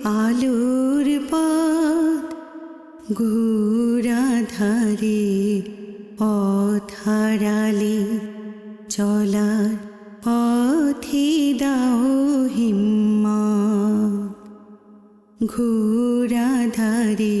আলোর পথ ঘুরাধারে অথারালে চলার পথে দাও হিম্মা ঘুরাধারে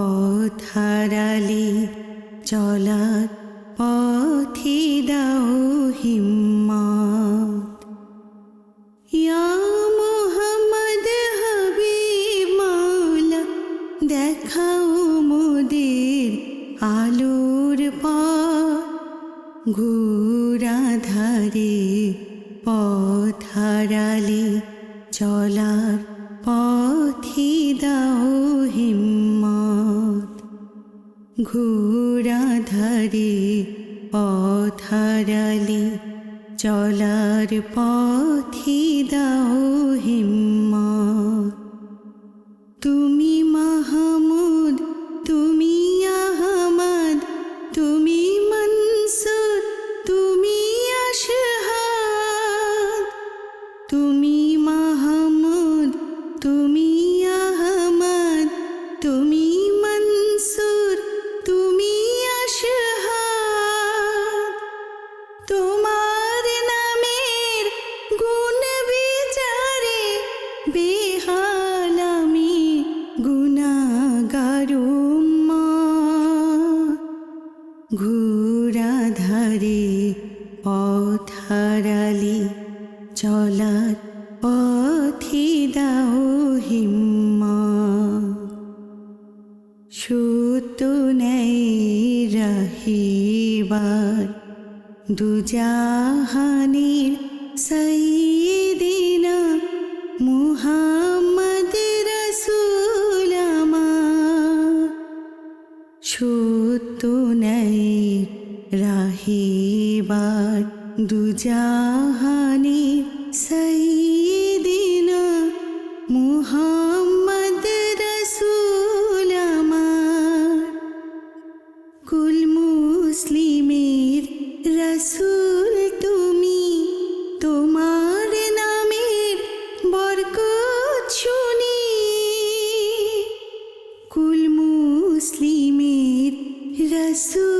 অথারালে চলার পথে দাও হিম্মা ঘুরাধারে পথারালে চলার পথে দাও হিম্মত। ঘোরাধারে পথারালে চলার পথে দাও হিম্মত। তুমি মাহমুদ পথারালি চলার পথে দাও হিম্মা সুত নেই রহিবার দুজাহানের সঈদিনা মুহাম্মদ রসুল আমার। সত্য নেই রাহিবার দুজাহানে সঈদিনা মুহাম্মদ রসুল আমার। কুল মুসলিমের রসুল তুমি, তোমার নামের বরকত শুনি। কুল মুসলিমের রসুল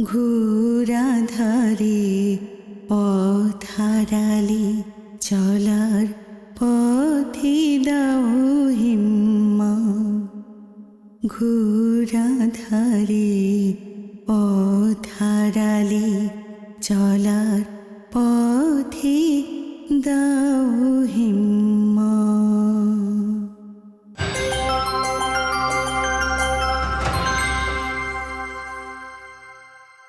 ঘোরাধারে পথ চলার পথে দাও হিম্মা ঘোরাধারে পথ চলার পথে দাও